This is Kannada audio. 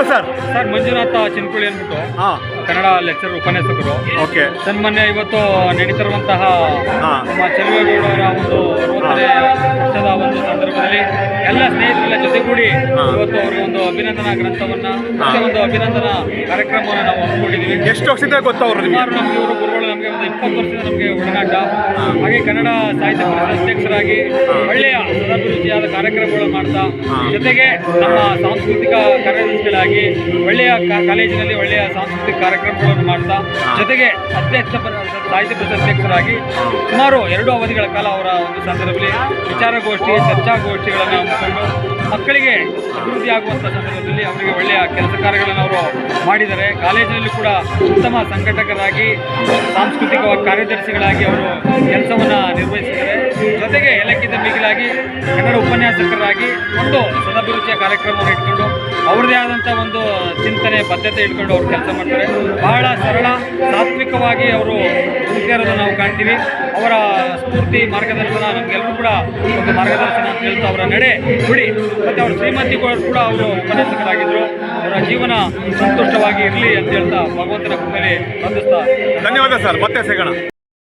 ಹೆಸರು ಸರ್? ಸರ್ ಮಂಜುನಾಥ ಚಿನ್ಕುಳಿ ಅಂದ್ಬಿಟ್ಟು ಹಾಂ. ಕನ್ನಡ ಲೆಕ್ಚರ್ ಉಪನ್ಯಾಸಕರು. ಓಕೆ. ಸನ್ಮಾನ್ಯ ಇವತ್ತು ನಡೀತಿರುವಂತಹ ನಮ್ಮ ಚೆಲುವೇಗೌಡರ ಒಂದು ಅರವತ್ತನೇ ವರ್ಷದ ಒಂದು ಸಂದರ್ಭದಲ್ಲಿ ಎಲ್ಲ ಸ್ನೇಹಿತರೆಲ್ಲ ಜೊತೆಗೂಡಿ. ಇವತ್ತು ಅವರ ಒಂದು ಅಭಿನಂದನಾ ಗ್ರಂಥವನ್ನ ಮತ್ತೆ ಒಂದು ಅಭಿನಂದನಾ ಕಾರ್ಯಕ್ರಮವನ್ನು ನಾವು ಹಮ್ಮಿಕೊಂಡಿದ್ದೀವಿ. ಎಷ್ಟು ವರ್ಷದಿಂದ ಗೊತ್ತವ್ರು ಸುಮಾರು ನಮಗೆ ಇವರು ಗುರುಗಳು ನಮಗೆ ಒಂದು ಇಪ್ಪತ್ತು ವರ್ಷದ ನಮಗೆ ಒಡನಾಟ. ಹಾಗೆ ಕನ್ನಡ ಸಾಹಿತ್ಯ ಅಧ್ಯಕ್ಷರಾಗಿ ಒಳ್ಳೆಯ ಸದಾಭಿರುಚಿಯಾದ ಕಾರ್ಯಕ್ರಮಗಳನ್ನು ಮಾಡ್ತಾ, ಜೊತೆಗೆ ನಮ್ಮ ಸಾಂಸ್ಕೃತಿಕ ಕಾರ್ಯದರ್ಶಿಗಳಾಗಿ ಒಳ್ಳೆಯ ಕಾಲೇಜಿನಲ್ಲಿ ಒಳ್ಳೆಯ ಸಾಂಸ್ಕೃತಿಕ ಕಾರ್ಯಕ್ರಮಗಳನ್ನು ಮಾಡ್ತಾ, ಜೊತೆಗೆ ಅಧ್ಯಕ್ಷ ಸಾಹಿತ್ಯ ಅಧ್ಯಕ್ಷರಾಗಿ ಸುಮಾರು ಎರಡು ಅವಧಿಗಳ ಕಾಲ ಅವರ ಒಂದು ಸಂದರ್ಭದಲ್ಲಿ ವಿಚಾರಗೋಷ್ಠಿ, ಚರ್ಚಾಗೋಷ್ಠಿಗಳನ್ನು ಹಮ್ಮಿಕೊಂಡು ಮಕ್ಕಳಿಗೆ ಅಭಿವೃದ್ಧಿಯಾಗುವಂಥ ಸಂದರ್ಭದಲ್ಲಿ ಅವರಿಗೆ ಒಳ್ಳೆಯ ಕೆಲಸ ಕಾರ್ಯಗಳನ್ನು ಅವರು ಮಾಡಿದ್ದಾರೆ. ಕಾಲೇಜಿನಲ್ಲಿ ಕೂಡ ಉತ್ತಮ ಸಂಘಟಕರಾಗಿ ಸಾಂಸ್ಕೃತಿಕ ಕಾರ್ಯದರ್ಶಿಗಳಾಗಿ ಅವರು ಕೆಲಸವನ್ನು ನಿರ್ವಹಿಸಿದ್ದಾರೆ. ಜೊತೆಗೆ ಎಲ್ಲಕ್ಕಿಂತ ಮಿಗಿಲಾಗಿ ಕನ್ನಡ ಉಪನ್ಯಾಸಕರಾಗಿ ಒಂದು ಸದಾಭಿರುಚಿಯ ಕಾರ್ಯಕ್ರಮವನ್ನು ಇಟ್ಕೊಂಡು ಅವ್ರದ್ದೇ ಆದಂಥ ಒಂದು ಚಿಂತನೆ, ಬದ್ಧತೆ ಇಟ್ಕೊಂಡು ಅವರು ಕೆಲಸ ಮಾಡ್ತಾರೆ. ಬಹಳ ಸರಳ, ಸಾತ್ವಿಕವಾಗಿ ಅವರು ಬದುಕಿರೋದನ್ನು ನಾವು ಕಾಣ್ತೀವಿ. ಅವರ ಸ್ಫೂರ್ತಿ, ಮಾರ್ಗದರ್ಶನ ನಮಗೆಲ್ಲರೂ ಕೂಡ ಒಂದು ಮಾರ್ಗದರ್ಶನ ಅಂತ ಹೇಳ್ತಾ ಅವರ ನಡೆ. ನುಡಿ ಮತ್ತು ಅವರ ಶ್ರೀಮತಿ ಕೂಡ ಅವರು ಉಪನ್ಯಾಸಕರಾಗಿದ್ದರು ಅವರ ಜೀವನ ಸಂತುಷ್ಟವಾಗಿ ಇರಲಿ ಅಂತ ಹೇಳ್ತಾ ಭಗವಂತನ ಕೃಪೆಯಲ್ಲಿ ವಂದಿಸ್ತಾ ಧನ್ಯವಾದ ಸರ್. ಮತ್ತೆ ಸಿಗೋಣ.